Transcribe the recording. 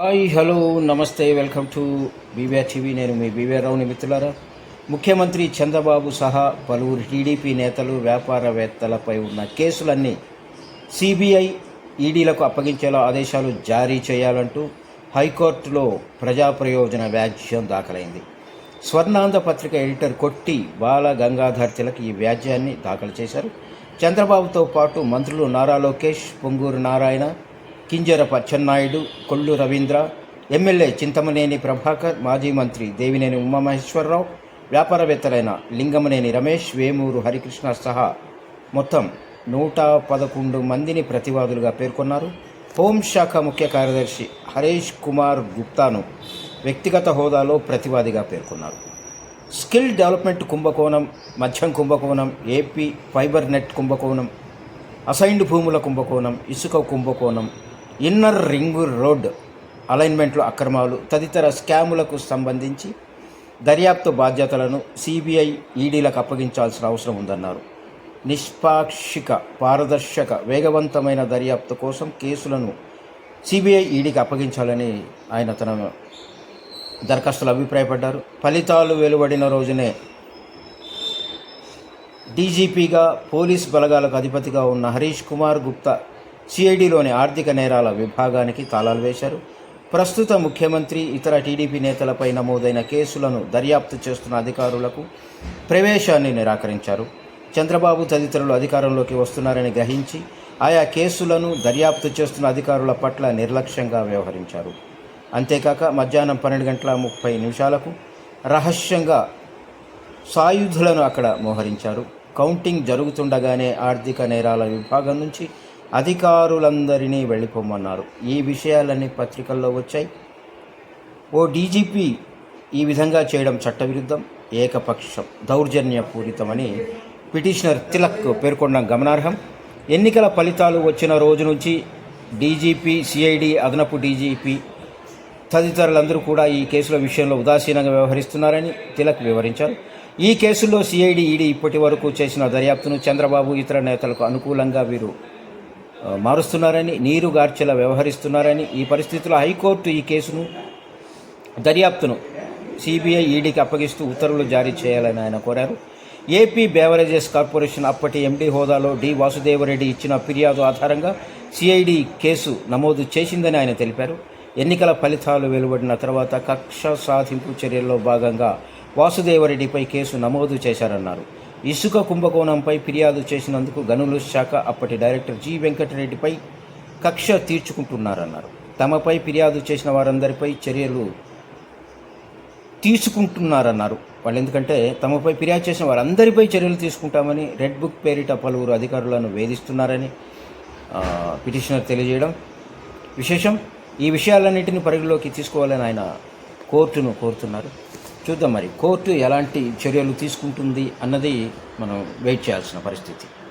Hi hello నమస్తే welcome to BVR TV. నేను మీ బీవీఆర్ రావుని మిత్రులారా. ముఖ్యమంత్రి చంద్రబాబు సహా పలువురు టీడీపీ నేతలు వ్యాపారవేత్తలపై ఉన్న కేసులన్నీ సిబిఐ ఈడీలకు అప్పగించేలా ఆదేశాలు జారీ చేయాలంటూ హైకోర్టులో ప్రజా ప్రయోజన వ్యాజ్యం దాఖలైంది. స్వర్ణాంధ్ర పత్రిక ఎడిటర్ కొట్టి బాల గంగాధర్ తిలక్ ఈ వ్యాజ్యాన్ని దాఖలు చేశారు. చంద్రబాబుతో పాటు మంత్రులు నారా లోకేష్ పొంగూరు నారాయణ కింజరప చెన్నాయుడు కొల్లు రవీంద్ర ఎమ్మెల్యే చింతమనేని ప్రభాకర్ మాజీ మంత్రి దేవినేని ఉమామహేశ్వరరావు వ్యాపారవేత్తలైన లింగమనేని రమేష్ వేమూరు హరికృష్ణ సహా మొత్తం నూట పదకొండు మందిని ప్రతివాదులుగా పేర్కొన్నారు. హోంశాఖ ముఖ్య కార్యదర్శి హరీష్ కుమార్ గుప్తాను వ్యక్తిగత హోదాలో ప్రతివాదిగా పేర్కొన్నారు. స్కిల్ డెవలప్మెంట్ కుంభకోణం మద్యం కుంభకోణం ఏపీ ఫైబర్ నెట్ కుంభకోణం అసైన్డ్ భూముల కుంభకోణం ఇసుక కుంభకోణం ఇన్నర్ రింగ్ రోడ్ అలైన్మెంట్లో అక్రమాలు తదితర స్కాములకు సంబంధించి దర్యాప్తు బాధ్యతలను సిబిఐ ఈడీలకు అప్పగించాల్సిన అవసరం ఉందన్నారు. నిష్పాక్షిక పారదర్శక వేగవంతమైన దర్యాప్తు కోసం కేసులను సిబిఐ ఈడీకి అప్పగించాలని ఆయన తన దరఖాస్తులు అభిప్రాయపడ్డారు. ఫలితాలు వెలువడిన రోజునే డీజీపీగా పోలీస్ బలగాలకు అధిపతిగా ఉన్న హరీష్ కుమార్ గుప్తా సిఐడిలోని ఆర్థిక నేరాల విభాగానికి తాళాలు వేశారు. ప్రస్తుత ముఖ్యమంత్రి ఇతర టీడీపీ నేతలపై నమోదైన కేసులను దర్యాప్తు చేస్తున్న అధికారులకు ప్రవేశాన్ని నిరాకరించారు. చంద్రబాబు తదితరులు అధికారంలోకి వస్తున్నారని గ్రహించి ఆయా కేసులను దర్యాప్తు చేస్తున్న అధికారుల పట్ల నిర్లక్ష్యంగా వ్యవహరించారు. అంతేకాక మధ్యాహ్నం పన్నెండు గంటల ముప్పై నిమిషాలకు రహస్యంగా సాయుధులను అక్కడ మోహరించారు. కౌంటింగ్ జరుగుతుండగానే ఆర్థిక నేరాల విభాగం నుంచి అధికారులందరినీ వెళ్ళిపోమన్నారు. ఈ విషయాలన్నీ పత్రికల్లో వచ్చాయి. ఓ డీజీపీ ఈ విధంగా చేయడం చట్టవిరుద్ధం ఏకపక్షం దౌర్జన్యపూరితమని పిటిషనర్ తిలక్ పేర్కొనడం గమనార్హం. ఎన్నికల ఫలితాలు వచ్చిన రోజు నుంచి డీజీపీ సిఐడి అదనపు డీజీపీ తదితరులందరూ కూడా ఈ కేసుల విషయంలో ఉదాసీనంగా వ్యవహరిస్తున్నారని తిలక్ వివరించారు. ఈ కేసుల్లో సిఐడి ఈడీ ఇప్పటి వరకు చేసిన దర్యాప్తును చంద్రబాబు ఇతర నేతలకు అనుకూలంగా వీరు మారుస్తున్నారని నీరు గార్చెలా వ్యవహరిస్తున్నారని ఈ పరిస్థితుల్లో హైకోర్టు ఈ కేసును దర్యాప్తును సిబిఐ ఈడీకి అప్పగిస్తూ ఉత్తర్వులు జారీ చేయాలని ఆయన కోరారు. ఏపీ బేవరేజెస్ కార్పొరేషన్ అప్పటి ఎండీ హోదాలో డి వాసుదేవరెడ్డి ఇచ్చిన ఫిర్యాదు ఆధారంగా సిఐడి కేసు నమోదు చేసిందని ఆయన తెలిపారు. ఎన్నికల ఫలితాలు వెలువడిన తర్వాత కక్ష సాధింపు చర్యల్లో భాగంగా వాసుదేవరెడ్డిపై కేసు నమోదు చేశారన్నారు. ఇసుక కుంభకోణంపై ఫిర్యాదు చేసినందుకు గనులు శాఖ అప్పటి డైరెక్టర్ జి వెంకటరెడ్డిపై కక్ష తీర్చుకుంటున్నారన్నారు. తమపై ఫిర్యాదు చేసిన వారందరిపై చర్యలు తీసుకుంటున్నారన్నారు. వాళ్ళు ఎందుకంటే తమపై ఫిర్యాదు చేసిన వారందరిపై చర్యలు తీసుకుంటామని రెడ్ బుక్ పేరిట పలువురు అధికారులను వేధిస్తున్నారని పిటిషనర్ తెలియజేయడం విశేషం. ఈ విషయాలన్నింటినీ పరిగణలోకి తీసుకోవాలని ఆయన కోర్టును కోరుతున్నారు. చూద్దాం మరి. కోర్టు ఎలాంటి చర్యలు తీసుకుంటుంది అన్నది మనం వెయిట్ చేయాల్సిన పరిస్థితి.